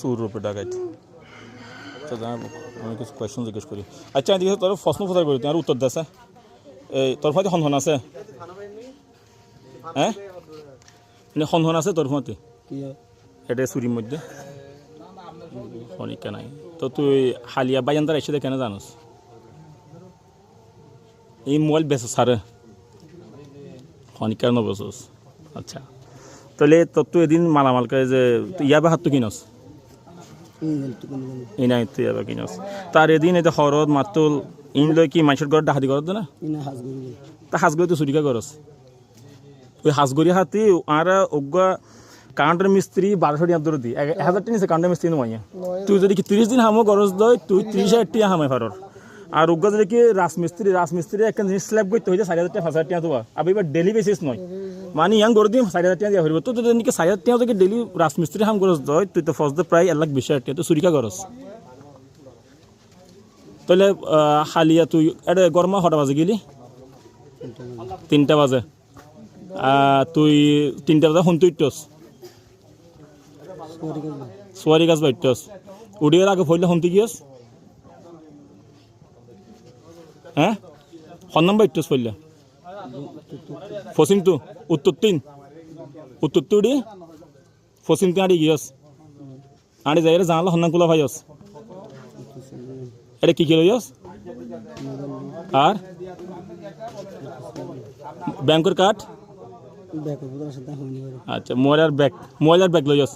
সুর রূপে ডাকাইতে। আচ্ছা আমি কিছু কোয়েশ্চন জিজ্ঞেস করি। আচ্ছা এদিকে তোর প্রশ্ন প্রচার করি তোমার উত্তর দেছে এই তোর ফাতে হন আছে? হ্যাঁ? মানে হন হন আছে তোর ফাতে এটা চুরির মধ্যে। অনেক নাই। তো তুই হালিয়া বাইজান্তার এসে কেন জানোস? এই মোবাইল বেচো সারে অনেক নবেছোস আচ্ছা। তাহলে তোর তো এদিন মালামাল করে যে ইয়াবে হাত তো কিনস এই নাই তুই ইয়াবে কিনস তার এদিন যে হরদ মাতুল ইন লই কি মানুষের ঘর ডাহাতি করত না? তা হাঁসগুলো তো চুরিকা করস ওই হাঁসগড়ি হাতি আর অজ্ঞা কাউন্টার মিস্ত্রি বারোশো টাকা দূর দি এক হাজার টাকা নিছে কাউন্টার মিস্ত্রি নয় তুই যদি কি তিরিশ দিন হামো গরজ দই তুই ত্রিশ হাজার টাকা হামাই ফারর আর অজ্ঞা যদি কি রাজমিস্ত্রি রাজমিস্ত্রি একটা জিনিস স্ল্যাব করতে হয়েছে চারি হাজার টাকা পাঁচ হাজার টাকা দেওয়া। আর এবার ডেলি বেসিস নয়। মানে ইয়াং গরু দিন চারি হাজার টাকা দিয়া হইব। তো যদি নাকি চারি হাজার টাকা যদি ডেলি রাজমিস্ত্রি হাম গরজ দই তুই তো ফার্স্ট প্রায় এক লাখ বিশ হাজার টাকা তো চুরিকা গরজ তাহলে হালিয়া তুই এটা গরমা হটা বাজে গেলি? তিনটা বাজে। তুই তিনটা বাজে শুনতে উঠছস সোয়ারি গাছ বাইটছস উড়িয়ে আগে ফইলে শুনতে গিয়েস হ্যাঁ? সন নাম্বার ইটছস ফইলে ফসিম তু উত্তর তিন। উত্তর তু উড়ি ফসিম তুই আড়ি গিয়স। আড়ি যাই জানালা সন্ধান কুলা ভাইয়স। এটা কি কি লইয়স আর? ব্যাংকের কার্ড? আচ্ছা মোবাইল আর ব্যাগ মোবাইল আর ব্যাগ লইয়স।